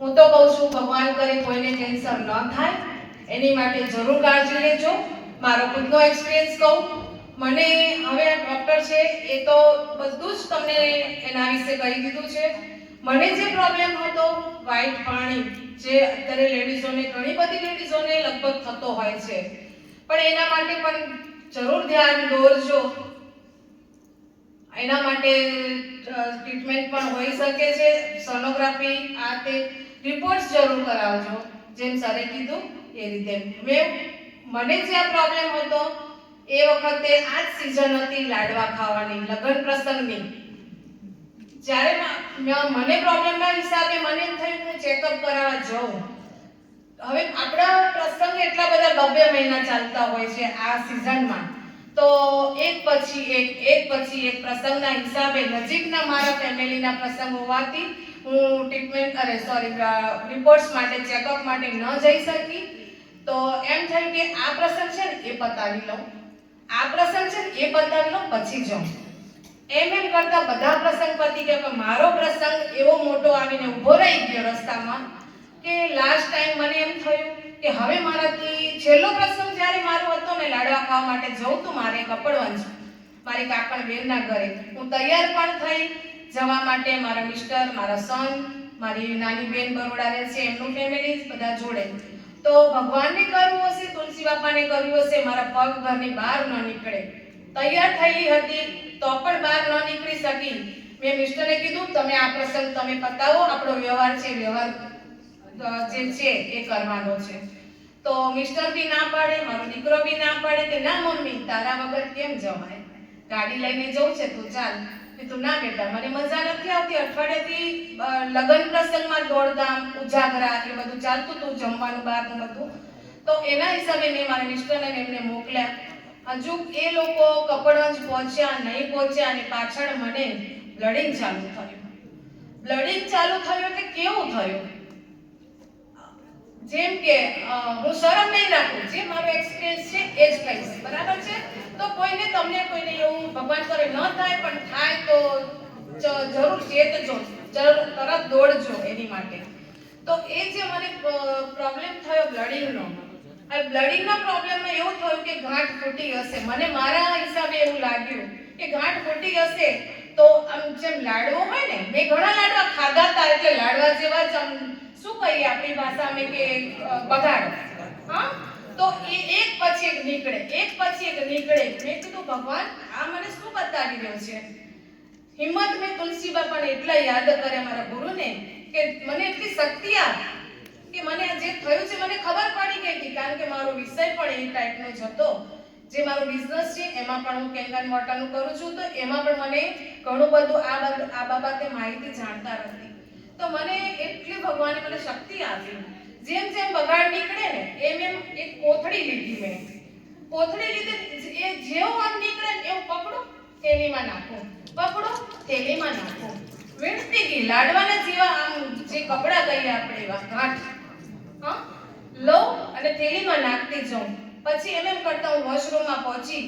હું તો કહું છું, ભગવાન કરે, કોઈને કેન્સર ન થાય. એની માટે જરૂર કાળજી લેજો. મારો ખુદનો એક્સપિરિયન્સ કહું. મને હવે આ ડૉક્ટર છે, એ તો બધું જ તમને એના વિશે કહી દીધું છે. મને જે પ્રોબ્લેમ હતો વ્હાઇટ પાણી, જે અત્યારે લેડીઝોને ઘણી બધી લેડીઝોને લગભગ થતો હોય છે. પણ એના માટે પણ જરૂર ધ્યાન દોરજો. એના માટે ટ્રીટમેન્ટ પણ હોઈ શકે છે. સોનોગ્રાફી આ તે. રિપોર્ટ્સ જરૂર કરાવજો. જેમ સરે કીધું એ રીતે. મેં, મને જે આ પ્રોબ્લેમ હતો, એ વખતે આ જ સિઝન હતી લાડવા ખાવાની, લગ્ન પ્રસંગની. જ્યારે મને પ્રોબ્લેમના હિસાબે મને એમ થયું કે ચેકઅપ કરાવવા જાઉં. હવે આપણા પ્રસંગ એટલા બધા બબ્બે મહિના ચાલતા હોય છે આ સિઝનમાં તો એક પછી એક એક પછી એક પ્રસંગના હિસાબે નજીકના મારા ફેમિલીના પ્રસંગ હોવાથી હું ટ્રીટમેન્ટ અરે સોરી રિપોર્ટ્સ માટે ચેકઅપ માટે ન જઈ શકી. તો એમ થયું કે આ પ્રસંગ છે ને એ પતાવી લઉં. આ પ્રસંગ છે ને એ પતાવી લઉં, પછી જાઉં. એમ એમ કરતા બધા પ્રસંગ પતી પણ મારો પ્રસંગ એવો મોટો આવીને ઊભો રહી ગયો રસ્તામાં કે લાસ્ટ ટાઈમ મને એમ થયું કે હવે મારાથી છેલ્લો પ્રસંગ જ્યારે મારો હતો ને લાડવા ખાવા માટે જવું તો મારે કપડવંજ, મારી કાકણ બેનના ઘરે. હું તૈયાર પણ થઈ જવા માટે મારા મિસ્ટર, મારા સન મારી નાની બેન બરોડા રહે છે, એમનું ફેમિલી બધા જોડે. તો ભગવાનને કરવું હશે, તુલસી બાપાને કરવું હશે, મારા પગ ઘરની બહાર ન નીકળે. તૈયાર થયેલી હતી, તો પણ બહાર ન નીકળી શકી. મેં મિસ્ટરને કીધું, તમે આ પ્રસંગ તમે પતાવો, આપણો વ્યવહાર છે, વ્યવહાર જે છે, એ કરવાનો છે. તો મિસ્ટર બી ના પાડે, મારો દીકરો બી ના પાડે, કે ના, મમ્મી, તારા વગર કેમ જવાય? ગાડી લઈને જવું છે તું ચાલ. તું ના બેટા મને મજા નથી આવતી. અઠવાડિયાથી લગ્ન પ્રસંગમાં દોડધામ, ઉજાગરા એ બધું ચાલતું હતું, જમવાનું, બહારનું બધું. તો એના હિસાબે મેં મારા મિસ્ટરને એમને મોકલ્યા. હજુ એ લોકો કપડવંજ પહોંચ્યા, નહીં પહોંચ્યા અને પાછળ મને બ્લડિંગ ચાલુ થયું. બ્લડિંગ ચાલુ થયું એટલે કેવું થયું? જેમ કે હું શરમ નહીં રાખું. જે મારો એક્સપિરિયન્સ છે એ જ કહીશ. બરાબર છે તો કોઈને તમને કોઈને એવું ભગવાન કરે ન થાય, પણ થાય તો જરૂર ચેતજો જરૂર તરત દોડજો એની માટે. તો એ જે મને પ્રોબ્લેમ થયો બ્લડિંગનો, આ બ્લડિંગના પ્રોબ્લેમમાં એવું થયું કે ગાંઠ ફૂટી હશે. મને મારા હિસાબે એવું લાગ્યું કે ગાંઠ ફૂટી હશે તો આમ જેમ લાડવો હોય ને, મેં ઘણા લાડવા ખાધા હતા, એટલે લાડવા જેવા જ શું કહીએ આપણી ભાષામાં કે બગાડ. હા? તો એ એક પછી એક નીકળે, એક પછી એક નીકળે. મેં કીધું, ભગવાન, આ મને શું બતાવી રહ્યો છે? હિંમત મેં તુલસી બાપાને એટલા યાદ કરે મારા ગુરુને કે મને એટલી શક્તિ આપ કે મને જે થયું છે, મને ખબર પડી ગઈ હતી. કારણ કે મારો વિષય પણ એ ટાઈપનો જ હતો. જે મારો બિઝનેસ છે, એમાં પણ હું કેંગન મોટાનું કરું છું. તો એમાં પણ મને ઘણું બધું આ આ બાબતે માહિતી જાણતા હતી તો મને એટલી ભગવાને મને શક્તિ આપી. જેમ જેમ બગાડ નીકળે ને, એમ એમ એક કોથળી લીધી મેં. કોથળી લીધી એ જેવું આમ નીકળે ને એવું પકડો થેલીમાં નાખો. પકડો થેલીમાં નાખો. વીણતી ગઈ લાડવાના જેવા આમ જે કપડા કહીએ આપણે એવા ગાંઠ. હા? લઉં અને થેલીમાં નાખતી જાઉં. પછી એમ એમ કરતા હું વોશરૂમમાં પહોંચી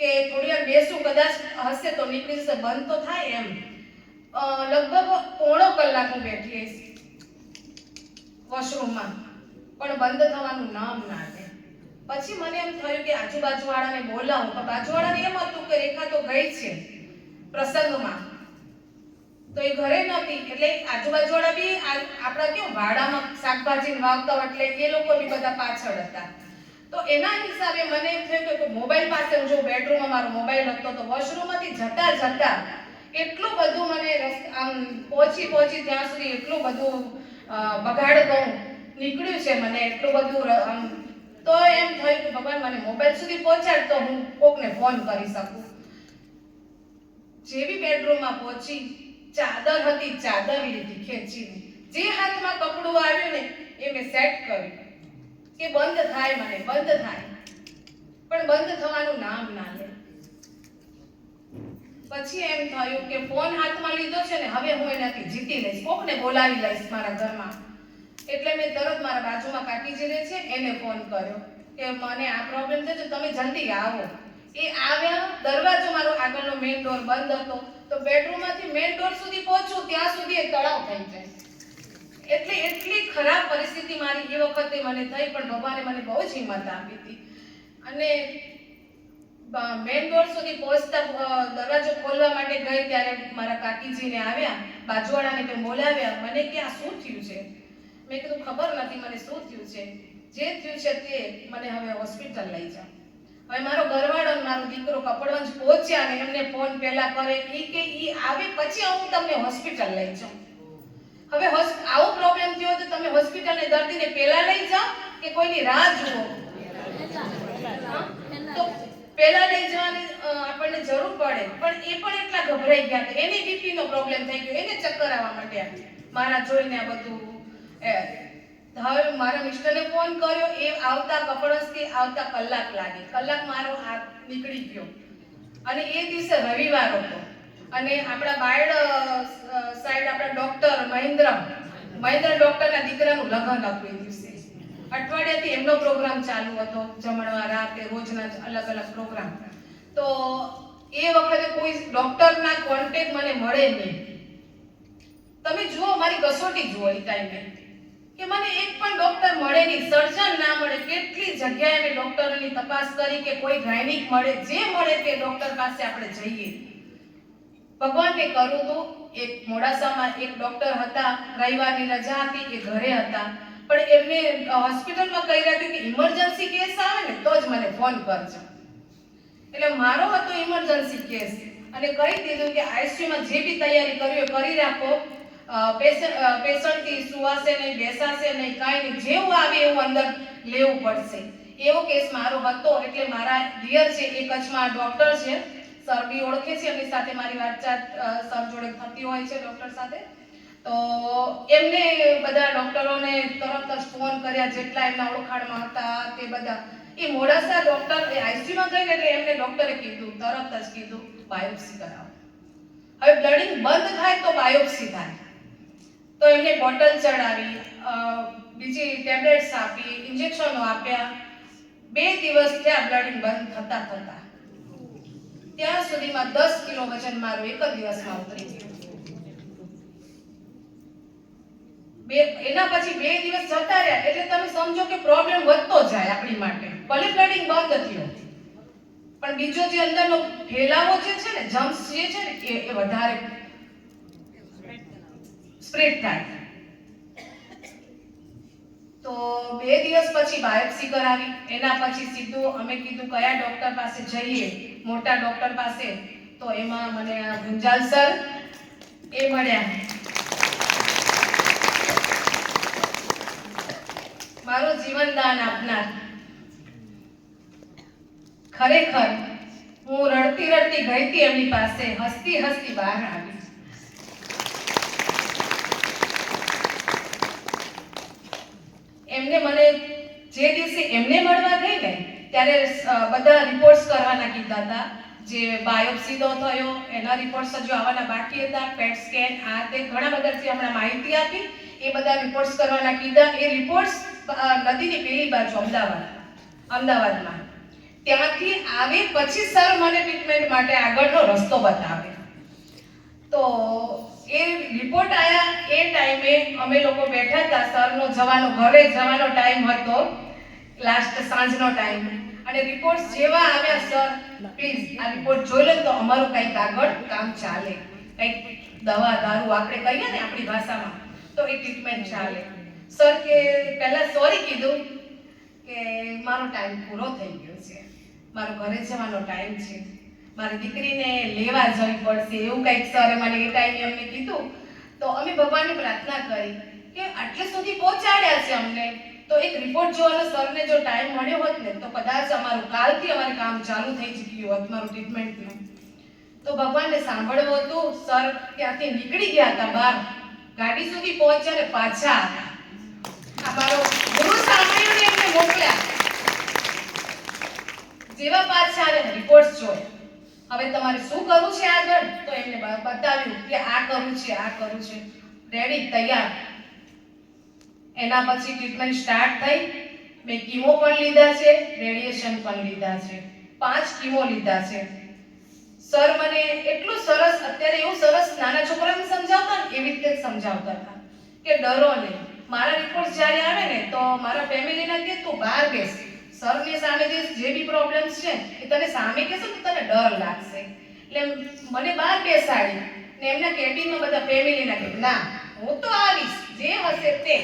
કે થોડી વાર બેસું, કદાચ હશે તો નીકળી જશે, બંધ તો થાય એમ. લગભગ પોણો કલાક હું બેઠી હઈશ વોશરૂમમાં પણ બંધ થવાનું નામ ના લે. પછી મને એમ થયું કે આજુબાજુવાળાને બોલાવું. પણ બાજુવાળાને એમ હતું કે રેખા તો ગઈ છે પ્રસંગમાં. તો એ ઘરે નહોતી. એટલે આજુબાજુવાળા બી આપણા કેવું વાડામાં શાકભાજી વાવતા એટલે એ લોકો બી બધા પાછળ હતા. તો એના હિસાબે મને એમ થયું કે મોબાઈલ પાસે હું જો બેડરૂમમાં મારો મોબાઈલ હતો તો વોશરૂમમાંથી જતા જતા એટલું બધું મને આમ પહોંચી પહોંચી ત્યાં સુધી એટલું બધું બગાડ કહું નીકળ્યું છે મને એટલું બધું આમ, તો એમ થયું કે ભગવાન મને મોબાઈલ સુધી પહોંચાડ તો હું કોકને ફોન કરી શકું. જેવી બેડરૂમમાં પહોંચી, ચાદર હતી, ચાદર લીધી ખેંચીને. જે હાથમાં કપડું આવ્યું ને, એ મેં સેટ કર્યું. કે બંધ થાય મને, બંધ થાય. પણ બંધ થવાનું નામ ના લે. પછી એમ થયું કે ફોન હાથમાં લીધો છે ને હવે હું એનાથી જીતી લઈશ. કોકને બોલાવી લઈશ મારા ઘરમાં. એટલે મેં તરત મારા બાજુમાં કાકીજી રહે છે એને ફોન કર્યો કે મને આ પ્રોબ્લેમ છે તો તમે જલ્દી આવો. એ આવ્યા દરવાજો મારો આગળનો મેઇન ડોર બંધ હતો. તો બેડરૂમમાંથી મેઇન ડોર સુધી પહોંચું ત્યાં સુધી એ તળાવ થઈ જાય. એટલે એટલી ખરાબ પરિસ્થિતિ મારી. એ વખતે મને થઈ પણ ભગવાને મને બહુ જ હિંમત આપી હતી. અને મેન ડોર સુધી પહોંચતા દરવાજો ખોલવા માટે ગઈ ત્યારે મારા કાકીજીને આવ્યા, બાજુવાળાને મેં બોલાવ્યા, મને કે આ શું થયું છે? મેં કીધું, ખબર નથી, મને શું થયું છે? જે થયું છે તે મને હવે હોસ્પિટલ લઈ જાઓ. હવે મારો ઘરવાળો મારો દીકરો કપડવંજ પહોંચ્યા ને એમને ફોન પહેલા કરે, એ કે એ આવે પછી હું તમને હોસ્પિટલ લઈ જાઉં. હવે આવો પ્રોબ્લેમ થયો તો તમે હોસ્પિટલને દર્દીને પહેલા લઈ જાઓ કે કોઈની રાહ જુઓ? પહેલા લઈ જવાની આપણને જરૂર પડે. પણ એ પણ એટલા ગભરાઈ ગયા કે એને બીપી નો પ્રોબ્લેમ થઈ ગયો. એને ચક્કર આવવા માંડ્યા. મારા જોઈને આ બધું હવે મારા મિસ્ટરને ફોન કર્યો. એ આવતા કપડસથી આવતા કલાક લાગે. કલાક મારો હાથ નીકળી ગયો. અને એ દિવસે રવિવાર હતો. અને આપણા બાયડ સાઈડ આપણા ડોક્ટર મહેન્દ્ર મહેન્દ્ર ડોક્ટરના દીકરાનું લગ્ન હતું એ દિવસે. અઠવાડિયાથી એમનો પ્રોગ્રામ ચાલુ હતો, જમણવાર રાતે રોજના અલગ અલગ પ્રોગ્રામ. તો એ વખતે કોઈ ડોક્ટરના કોન્ટેક મને મળે નહીં. તમે જુઓ, મારી કસોટી જુઓ એ ટાઈમે કે મને એક પણ ડોક્ટર મળે નહીં. સર્જન ના મળે. કેટલી જગ્યાએ મેં ડોક્ટરની તપાસ કરી કે કોઈ ગાયનિક મળે. જે મળે તે ડોક્ટર પાસે આપણે જઈએ. ભગવાનને કરું તો એક મોડાસામાં એક ડોક્ટર હતા, રવિવારની રજા હતી, એ ઘરે હતા. પણ એમને હોસ્પિટલમાં કહી રાખ્યું કે ઇમરજન્સી કેસ આવે ને, તો જ મને ફોન કરજો. એટલે મારો હતો ઇમરજન્સી કેસ અને કહી દીધું કે આઈસીયુમાં જે બી તૈયારી કરવી કરી રાખો. પેશન્ટથી સુવાશે નહીં, બેસાશે નહીં, કાંઈ નહીં, જેવું આવે એવું અંદર લેવું પડશે. એવો કેસ મારો હતો, એટલે મારા ડિયર છે, એ કચ્છમાં ડોક્ટર છે. સર બી ઓળખે છે એમની સાથે મારી વાતચાત સર જોડે થતી હોય છે ડોક્ટર સાથે. તો એમને બધા ડોક્ટરોને તરત જ ફોન કર્યા જેટલા એમના ઓળખાણમાં હતા તે બધા. એ મોડાસા ડોક્ટર, એ આઈસીયુમાં ગઈને એટલે એમને ડોક્ટરે કીધું, તરત જ કીધું, બાયોપ્સી કરાવો. હવે બ્લડિંગ બંધ થાય તો બાયોપ્સી થાય. તો એમને બોટલ ચડાવી બીજી ટેબ્લેટ્સ આપી, ઇન્જેક્શનો આપ્યા. બે દિવસ થયા બ્લડિંગ બંધ થતા થતા ત્યાં સુધીમાં દસ કિલો વજન મારું એક જ દિવસમાં ઉતરી ગયું. બે એના પછી બે દિવસ જતા રહ્યા એટલે તમે સમજો કે પ્રોબ્લેમ વધતો જાય આપણી માટે. ભલે બ્લડિંગ બંધ થયો પણ બીજો જે અંદરનો ફેલાવો જે છે ને જમ્સ જે છે ને, એ એ વધારે સ્પ્રેડ થાય. તો બે દિવસ પછી બાયોપ્સી કરાવી. એના પછી સીધું અમે કીધું કયા ડોક્ટર પાસે જઈએ? મોટા ડોક્ટર પાસે. તો એમાં મને ગુંજાલ સર એ મળ્યા મારું જીવનદાન આપનાર. ખરેખર, હું રડતી રડતી ગઈ હતી એમની પાસે હસતી હસતી બહાર આવી. એમને મને જે દિવસે એમને મળવા ગઈ ને ત્યારે બધા રિપોર્ટ્સ કરવાના કીધા હતા. જે બાયોપ્સી નો થયો, એના રિપોર્ટ્સ હજુ આવવાના બાકી હતા. પેટ સ્કેન આ તે ઘણા બધા જે હમણાં માહિતી આપી, એ બધા રિપોર્ટ્સ કરવાના કીધા. એ રિપોર્ટ્સ નદીની પેલી બાજુ, અમદાવાદ. અમદાવાદમાં. ત્યાંથી આવે પછી સર મને ટ્રીટમેન્ટ માટે આગળનો રસ્તો બતાવે. તો એ રિપોર્ટ આવ્યા એ ટાઈમે અમે લોકો બેઠા હતા. સરનો જવાનો, ઘરે જવાનો ટાઈમ હતો. લાસ્ટ સાંજનો ટાઈમ અને રિપોર્ટ જેવા આવ્યા સર પ્લીઝ આ રિપોર્ટ જોઈ લો તો અમારું કંઈક આગળ કામ ચાલે. કંઈક દવા, દારૂ આપણે કહીએ ને આપણી ભાષામાં, તો એ ટ્રીટમેન્ટ ચાલે. સર કે પહેલાં સોરી કીધું કે મારો ટાઈમ પૂરો થઈ ગયો છે. મારો ઘરે જવાનો ટાઈમ છે. મારી દીકરીને લેવા જવી પડશે એવું કંઈક સર મને એ ટાઈમે અમને કીધું. તો અમે ભગવાનની પ્રાર્થના કરી કે આટલે સુધી પહોંચાડ્યા છે અમને. તો એક રિપોર્ટ જોવાનો સરને જો ટાઈમ મળ્યો હોત ને, તો કદાચ અમારું કાલથી અમારું કામ ચાલુ થઈ ગયું હોત, મારું ટ્રીટમેન્ટનું તો ભગવાનને સાંભળવું હતું સર ત્યાંથી નીકળી ગયા હતા બહાર. ગાડી સુધી પહોંચ્યા ને પાછા આવ્યા. આ મારો ગુરુ સાંભળ્યું એમને મોકલ્યા. જેવા પાછા અને રિપોર્ટ્સ જોઈ હવે તમારે શું કરવું છે આગળ? તો એમને બતાવ્યું કે આ કરવું છે, આ કરવું છે. રેડી તૈયાર. એના પછી ટ્રીટમેન્ટ સ્ટાર્ટ થઈ. મેં કીમો પણ લીધા છે, રેડિયેશન પણ લીધા છે. પાંચ કીમો લીધા છે. સર મને એટલું સરસ, અત્યારે એવું સરસ નાના છોકરાને સમજાવતા ને એવી રીતે સમજાવતા હતા કે ડરો નહીં. મારા રિપોર્ટ જ્યારે આવે ને, તો મારા ફેમિલીના કે તું બહાર બેસ. સરની સામે જે જે બી પ્રોબ્લેમ્સ છે એ તને સામે કહેશો તો તને ડર લાગશે. એટલે મને બહાર બેસાડી ને એમના કેબિનમાં બધા ફેમિલીના કે ના, હું તો આવીશ. જે હશે તે.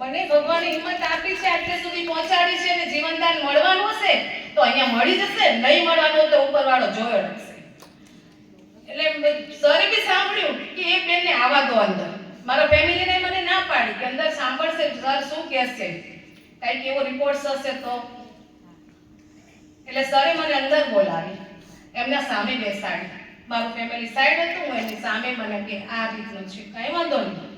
મને ભગવાને હિંમત આપી છે આટલે સુધી પહોંચાડી છે ને જીવનદાન મળવાનું હશે, તો અહીંયા મળી જશે, નહીં મળવાનું તો ઉપરવાળો જોયો હશે. એટલે સરે બી સાંભળ્યું કે એ બેનને આવા દો અંદર. મારા ફેમિલીને મને ના પાડી કે અંદર સાંભળશે સર શું કહેશે? કાંઈક એવો રિપોર્ટ હશે તો. એટલે સરે મને અંદર બોલાવી. એમના સામે બેસાડી. મારું ફેમિલી સાઈડ હતું એની સામે મને કે આ રીતનું છે. કાંઈ વાંધો નહીં.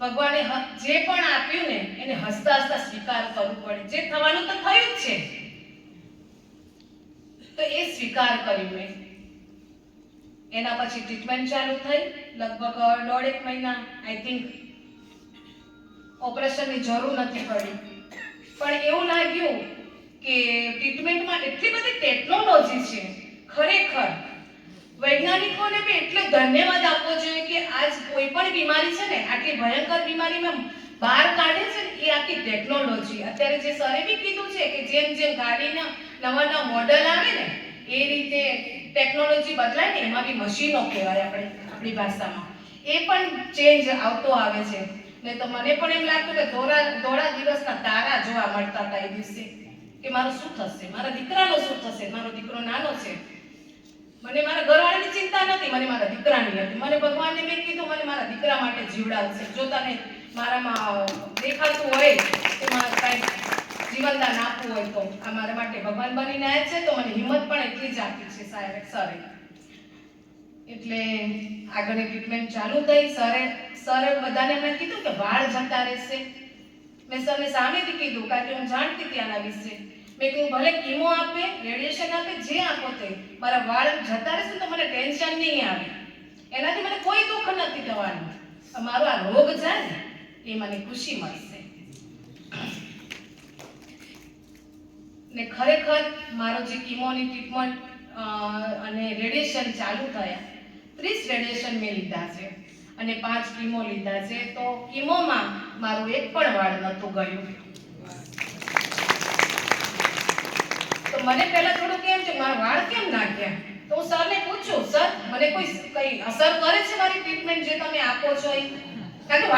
ભગવાને જે પણ આપ્યું ને, એને હસતા હસતા સ્વીકાર કરવું પડે. જે થવાનું તો થયું જ છે. તો એ સ્વીકાર કર્યું મેં. એના પછી ટ્રીટમેન્ટ ચાલુ થઈ. લગભગ દોઢેક મહિના આઈ થિંક ઓપરેશનની જરૂર નથી પડી. પણ એવું લાગ્યું કે ટ્રીટમેન્ટમાં એટલી બધી ટેકનોલોજી છે. ખરેખર વૈજ્ઞાનિકોને બી એટલો ધન્યવાદ આપવો જોઈએ કે આજ કોઈ પણ બીમારી છે ને, આટલી ભયંકર બીમારીમાં બહાર કાઢે છે, એ આખી ટેકનોલોજી અત્યારે જે સરે બી કીધું છે કે જેમ જેમ ગાડીના નવા નવા મોડલ આવે ને, એ રીતે ટેકનોલોજી બદલાય ને, એમાં બી મશીનો કહેવાય આપણે, આપણી ભાષામાં. એ પણ ચેન્જ આવતો આવે છે. ને તો મને પણ એમ લાગતું કે ધોળા ધોળા દિવસના તારા જોવા મળતા હતા એ દિવસે. કે મારું શું થશે? મારા દીકરાનો શું થશે? મારો દીકરો નાનો છે. મને મારા ઘરવાળાની ચિંતા નથી, મને મારા દીકરાની હતી મને ભગવાનને મેં કીધું, મને મારા દીકરા માટે જીવડાવશે જો તને મારામાં દેખાતું હોય કે મારે કાંઈ જીવનદાન આપવું હોય તો આ મારા માટે ભગવાન બનીને આવ્યા છે, તો મને હિંમત પણ એટલી જ આપી છે, સાહેબ. સરે એટલે આગળની ટ્રીટમેન્ટ ચાલુ થઈ. સરે સરે બધાને મેં કીધું કે વાળ જતા રહેશે. મેં સરને સામેથી કીધું કારણ કે હું જાણતી હતી આના વિશે. મેં કહ્યું, ભલે કીમો આપે, રેડિયેશન આપે, જે આપો તે, મારા વાળ જતા રહેશે તો મને ટેન્શન નહીં આવે. એનાથી મને કોઈ દુઃખ નથી થવાનું. મારો આ રોગ જાય ને, એ મને ખુશી મળશે. ને ખરેખર મારો જે કીમોની ટ્રીટમેન્ટ અને રેડિયેશન ચાલુ થયા, ત્રીસ રેડિયેશન મેં લીધા છે, અને પાંચ કીમો લીધા છે, તો કીમોમાં મારું એક પણ વાળ નહોતું ગયું. મને પહેલા થોડું કેમ છે? મારા વાળ કેમ નાખ્યા? તો હું સરને પૂછું, સર, મને કોઈ કઈ અસર કરે છે મારી ટ્રીટમેન્ટ જે તમે આપો છો એ કારણ કે